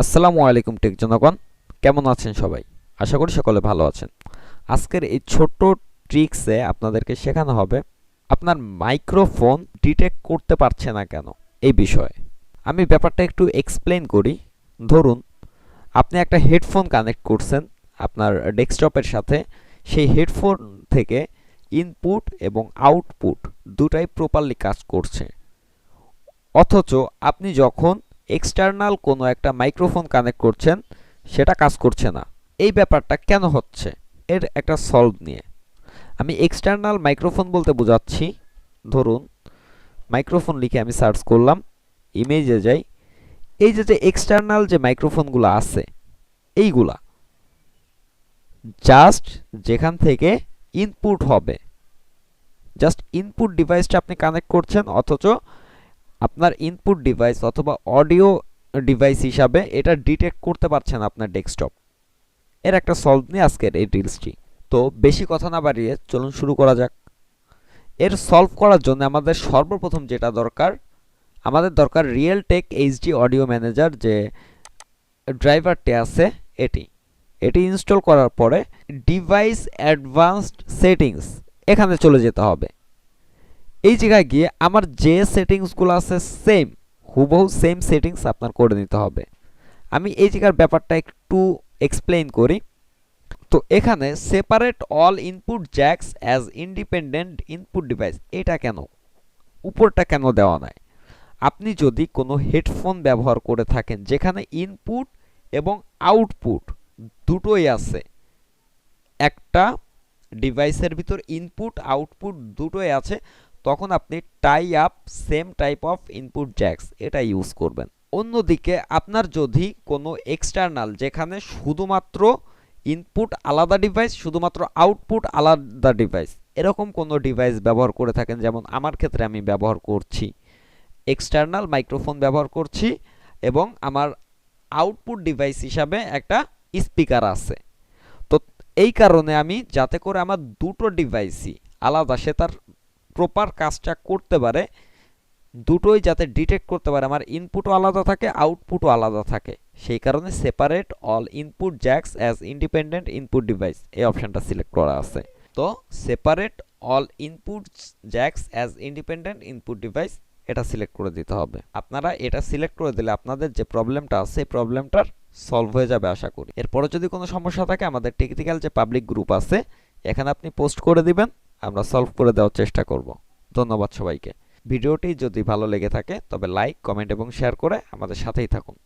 আসসালামু আলাইকুম, টেক জনগণ। কেমন আছেন সবাই? আশা করি সকলে ভালো আছেন। আজকের এই ছোট্ট ট্রিক্সে আপনাদেরকে শেখানো হবে, আপনার মাইক্রোফোন ডিটেক্ট করতে পারছে না কেন এই বিষয়ে। আমি ব্যাপারটা একটু এক্সপ্লেন করি। ধরুন, আপনি একটা হেডফোন কানেক্ট করছেন আপনার ডেস্কটপের সাথে। সেই হেডফোন থেকে ইনপুট এবং আউটপুট দুটাই প্রপারলি কাজ করছে। অথচ আপনি যখন এক্সটার্নাল কোনো একটা মাইক্রোফোন কানেক্ট করছেন, সেটা কাজ করছে না। এই ব্যাপারটা কেন হচ্ছে? এর একটা সলভ নিয়ে। আমি এক্সটার্নাল মাইক্রোফোন বলতে বোঝাচ্ছি, ধরুন মাইক্রোফোন লিখে আমি সার্চ করলাম ইমেজে যাই, এই যে যে এক্সটার্নাল যে মাইক্রোফোনগুলো আছে, এইগুলা জাস্ট যেখান থেকে ইনপুট হবে জাস্ট ইনপুট ডিভাইসটা আপনি কানেক্ট করছেন, অথচ আপনার ইনপুট ডিভাইস অথবা অডিও ডিভাইস হিসাবে এটা ডিটেক্ট করতে পারছেন আপনার ডেস্কটপ এর একটা সলভ নিয়ে আজকের এই রিলসটি তো বেশি কথা না বাড়িয়ে চলুন শুরু করা যাক। এর সলভ করার জন্য আমাদের সর্বপ্রথম যেটা দরকার, আমাদের দরকার Realtek HD audio manager যে ড্রাইভারটি আছে এটি। এটি ইনস্টল করার পরে ডিভাইস অ্যাডভান্সড সেটিংস এখানে চলে যেতে হবে। এই জায়গায় গিয়ে আমার যে সেটিংসগুলো আছে সেম হুবহু সেম সেটিংস আপনার করে নিতে হবে। আমি এই জায়গার ব্যাপারটা একটু এক্সপ্লেইন করি। তো এখানে separate all input jacks as independent input device এটা কেন? উপরটা কেন দেওয়া নাই? আপনি যদি কোনো হেডফোন ব্যবহার করে থাকেন, যেখানে ইনপুট এবং আউটপুট দুটোই আছে, একটা ডিভাইসের ভিতর ইনপুট আউটপুট দুটোই আছে তখন আপনি tie up same type of input jacks এটা ইউজ করবেন। অন্যদিকে আপনার যদি কোনো এক্সটার্নাল যেখানে শুধুমাত্র ইনপুট আলাদা ডিভাইস শুধুমাত্র আউটপুট আলাদা ডিভাইস এরকম কোনো ডিভাইস ব্যবহার করে থাকেন, যেমন আমার ক্ষেত্রে আমি ব্যবহার করছি। এক্সটার্নাল মাইক্রোফোন ব্যবহার করছি এবং আমার আউটপুট ডিভাইস হিসাবে একটা স্পিকার আছে। তো এই কারণে আমি যাতে করে আমার দুটো ডিভাইসই আলাদা, সে তার প্রপার কাজটা করতে পারে, দুটোই যাতে ডিটেক্ট করতে পারে। আমার ইনপুটও আলাদা থাকে আউটপুটও আলাদা থাকে। সেই কারণে separate all input jacks as independent input device এই অপশানটা সিলেক্ট করা আছে। তো separate all input jacks as independent input device এটা সিলেক্ট করে দিতে হবে। আপনারা এটা সিলেক্ট করে দিলে আপনাদের যে প্রবলেমটা আছে, সেই প্রবলেমটার সলভ হয়ে যাবে আশা করি। এরপরে যদি কোনো সমস্যা থাকে, আমাদের টেকনিক্যাল যে পাবলিক গ্রুপ আছে, এখানে আপনি পোস্ট করে দিবেন। আমরা সলভ করে দেওয়ার চেষ্টা করব। ধন্যবাদ সবাইকে। ভিডিওটি যদি ভালো লেগে থাকে, তবে লাইক কমেন্ট এবং শেয়ার করে আমাদের সাথেই থাকুন।